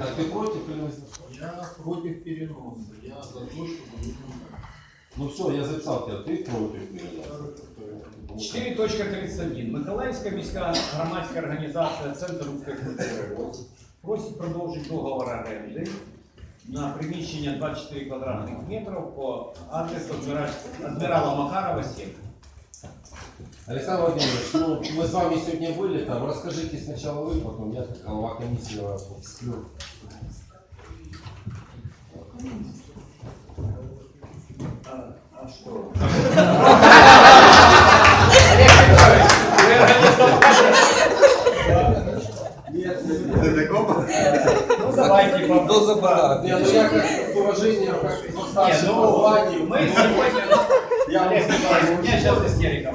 А ты против или не за? Я против переноса. Я за то, чтобы людям Ну все, я записал тебя, ты против переноса. 4.31. Миколаївська міська громадська організація Центр русської культури «Ось» просить продовжити договор оренди на приміщення 24 квадратних метрів по адресу Адмира- адмірала Макарова 7. Александр Владимирович, ну мы с вами сегодня были там, расскажите сначала вы, потом я как глава комиссии вас всплю. А, а что? Ну давайте попробуем. Не, ну я как с уважением, как старший по ну, званию. мы сегодня... Я Олег Петрович, у меня сейчас истерика.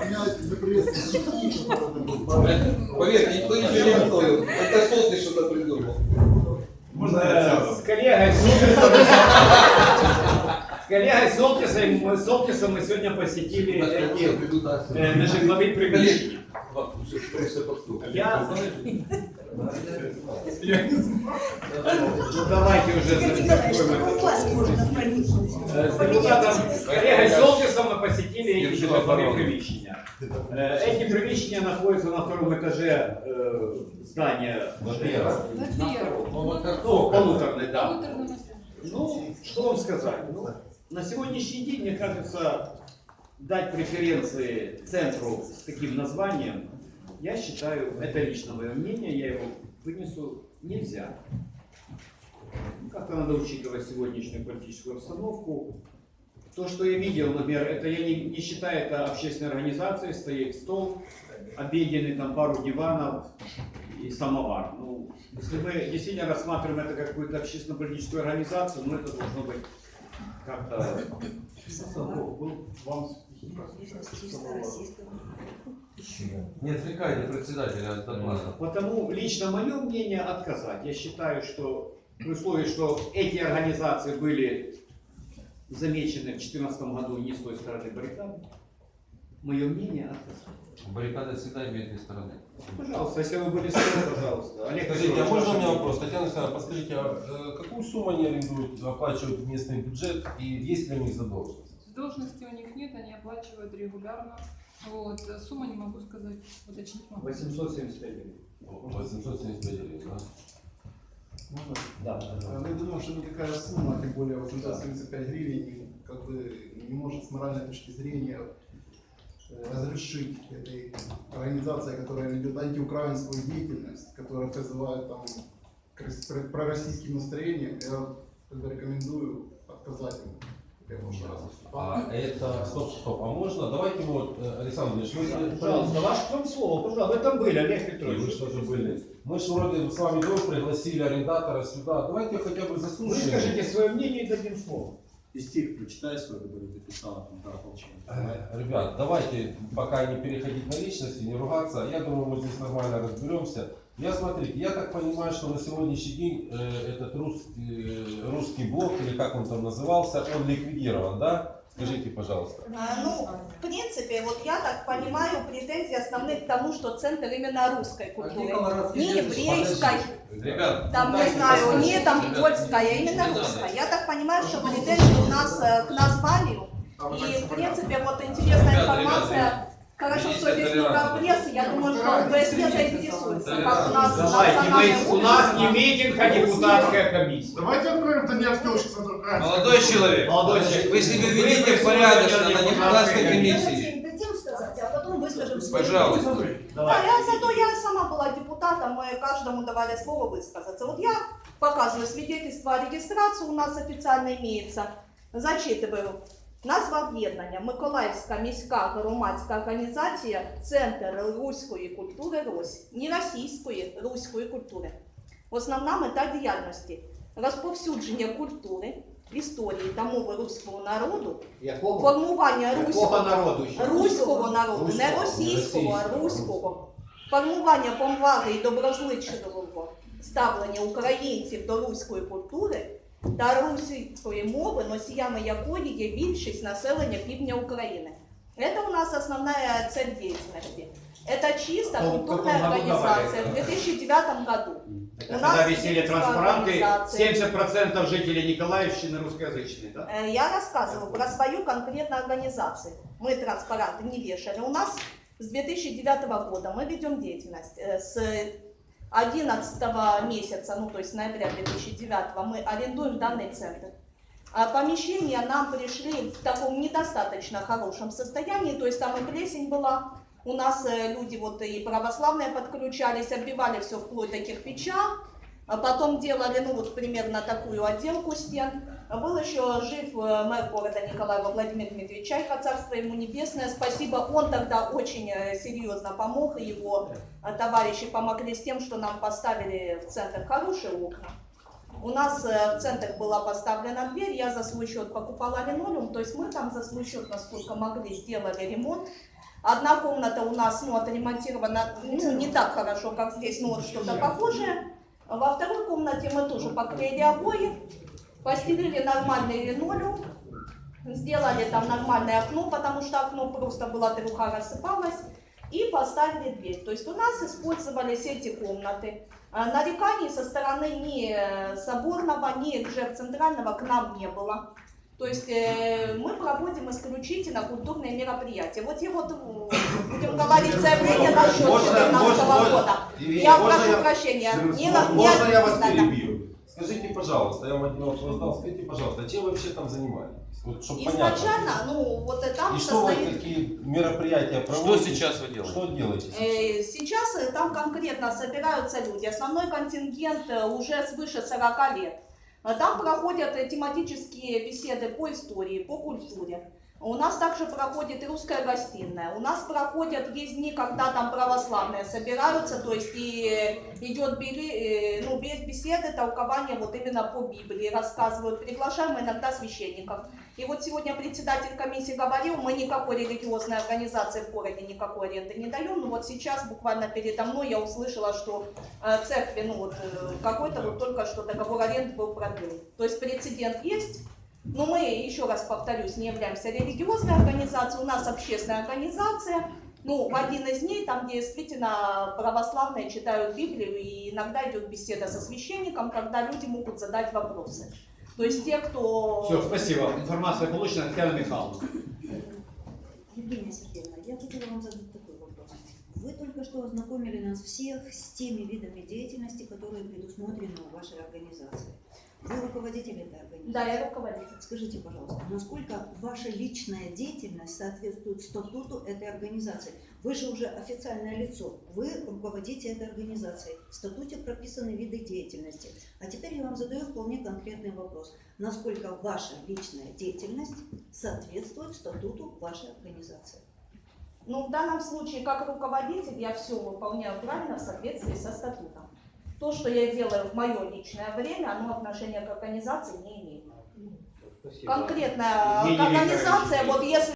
Поверь, никто ничего не готовил. Это сотный что-то придумал. Э, С коллегой с коллегой Солтисом, мы, Солтисом мы сегодня посетили эти э, нежитловые приміщення. Я, ну давайте уже. Э, С депутатом, с коллегой Солтисом мы посетили эти нежитловые приміщення. Э, Эти приміщення находятся на втором этаже э, здания. На втором. Ну Ну, полуторный, да. Ну, что вам сказать? Ну, на сегодняшний день, мне кажется, дать преференции центру с таким названием, я считаю, это лично мое мнение, я его вынесу, нельзя. Ну, Как-то надо учитывать сегодняшнюю политическую обстановку. То, что я видел, например, это я не, не считаю это общественной организацией, стоит стол, обеденный, там пару диванов и самовар. Ну, если мы действительно рассматриваем это как какую-то общественно-политическую организацию, ну это должно быть как-то... Не отвлекайте председателя от доклада. Потому лично мое мнение отказать. Я считаю, что при условии, что эти организации были замечены в 2014 году не с той стороны баррикады, мое мнение отказать. Баррикады всегда имеют две стороны. Пожалуйста, если вы были с тобой, пожалуйста. Олег Скажите, а можно у меня вопрос? Татьяна Александровна, подскажите, а э, какую сумму они арендуют, оплачивают в местный бюджет и есть ли у них задолженность? Должности у них нет, они оплачивают регулярно. Вот. э, Сумма не могу сказать, уточнить могу. 875 гривен. 875 гривен, да? Можно? Да. А Я думаю, что никакая сумма, тем более 875 гривен, как бы не может с моральной точки зрения э, разрешить этой организации, которая ведет антиукраинскую деятельность, которая призывает там к пророссийским настроениям, я рекомендую отказать им. А это, стоп, стоп, а можно? Давайте вот, э, Александр Ильич, мы, Пожалуйста, ваше вам слово, пожалуйста. Вы там были, Олег вы Петрович. что же были? Мы же вроде с вами вдвоем пригласили арендатора сюда. Давайте хотя бы заслушаем. Выскажите свое мнение и дадим слово. И стих прочитай свой, который записал там про ополчение. Э, Ребят, давайте пока не переходить на личности, не ругаться. Я думаю, мы здесь нормально разберемся. Я смотрите, я так понимаю, что на сегодняшний день э, этот русский, э, русский блок, или как он там назывался, он ликвидирован, да? Скажите, пожалуйста. А, Ну, в принципе, вот я так понимаю, претензии основные к тому, что центр именно русской культуры. Не еврейской, Ребят, там, не знаю, не там польская, а именно русская. Я так понимаю, что претензии у нас э, к названию. А И, в принципе, вот интересная информация. Хорошо, что здесь много прессы, я думаю, что ФСБ заинтересуется, как у нас Давайте, национальное мы, у нас не митинг, а депутатская комиссия. Давайте откроем Донецкий общий центр. Молодой человек, Молодой человек, вы себя вы ведите порядочно на депутатской комиссии. Дадим сказать, а потом выскажем свои Пожалуйста. Да, я зато я сама была депутатом, мы каждому давали слово высказаться. Вот я показываю свидетельство о регистрации, у нас официально имеется. Зачитываю. Назва об'єднання Миколаївська міська громадська організація Центр руської культури Рось, не російської, руської культури. Основна мета діяльності розповсюдження культури, історії та мови руського народу, Якого? формування Якого руського народу руського народу, не російського, а руського. Формування поваги і доброзичливого ставлення українців до руської культури та російської мови, носіями якої є більшість населення півдня України. Это у нас основная цель деятельности. Это чисто В каком культурная году организация давали в 2009 году. Это У когда нас висели есть транспаранты, организации. 70% жителей Николаевщины русскоязычные, да? Э, Я рассказываю про свою конкретную организацию. Мы транспаранты не вешали. У нас с 2009 года мы ведем деятельность. Э, С 11 месяца, ну то есть ноября 2009 мы арендуем данный центр. А помещения нам пришли в таком недостаточно хорошем состоянии, то есть там и плесень была. У нас э, люди вот и православные подключались, оббивали все вплоть до кирпича, а потом делали, ну вот примерно такую отделку стен. Был еще жив э, мэр города Николаева Владимир Дмитриевич Чайка, царство ему небесное. Спасибо, он тогда очень э, серьезно помог, и его товарищи помогли с тем, что нам поставили в центр хорошие окна. У нас э, в центр была поставлена дверь, я за свой счет покупала линолеум, то есть мы там за свой счет, насколько могли, сделали ремонт. Одна комната у нас ну, отремонтирована ну, не так хорошо, как здесь, но вот что-то похожее. Во второй комнате мы тоже поклеили обои, постелили нормальный линолеум, сделали там нормальное окно, потому что окно просто была труха рассыпалась, и поставили дверь. То есть у нас использовались эти комнаты. А Нареканий со стороны ни э, Соборного, ни ЖЭК Центрального к нам не было. То есть э, мы проводим исключительно культурные мероприятия. Вот я вот э, будем говорить заявление насчет Можно- 2014 можно- года. Ирина, Я прошу я- прощения. Не, Можно не я вас перебью? Скажите, пожалуйста, я вам один вопрос задал, скажите, пожалуйста, а чем вы вообще там занимаетесь? Вот, чтобы понятно. Изначально, ну вот там И что вы, состоит... какие мероприятия Что проводите? сейчас вы делаете? Что делаете? сейчас? Э, Сейчас э, там конкретно собираются люди. Основной контингент уже свыше 40 лет. Там проходят э, тематические беседы по истории, по культуре. У нас также проходит русская гостиная. У нас проходят есть дни, когда там православные собираются, то есть и идет э, ну, беседы, толкование вот именно по Библии, рассказывают, приглашаем иногда священников. И вот сегодня председатель комиссии говорил, мы никакой религиозной организации в городе никакой аренды не даем, но вот сейчас буквально передо мной я услышала, что э, церкви, ну вот э, какой-то вот только что договор аренды был продлен. То есть прецедент есть, но мы, еще раз повторюсь, не являемся религиозной организацией, у нас общественная организация, ну, в один из дней, там, где действительно православные читают Библию, и иногда идет беседа со священником, когда люди могут задать вопросы. То есть те, кто... Все, спасибо. Информация получена, Татьяна Михайловна. Евгения Сергеевна, я хотела вам задать такой вопрос. Вы только что ознакомили нас всех с теми видами деятельности, которые предусмотрены у вашей организации. Вы руководитель этой организации. Да, я руководитель. Скажите, пожалуйста, насколько ваша личная деятельность соответствует статуту этой организации? Вы же уже официальное лицо, вы руководите этой организацией. В статуте прописаны виды деятельности. А теперь я вам задаю вполне конкретный вопрос. Насколько ваша личная деятельность соответствует статуту вашей организации? Ну, в данном случае, как руководитель, я все выполняю правильно в соответствии со статутом. То, что я делаю в мое личное время, оно отношения к организации не имеет. Спасибо. Конкретная организация, вот если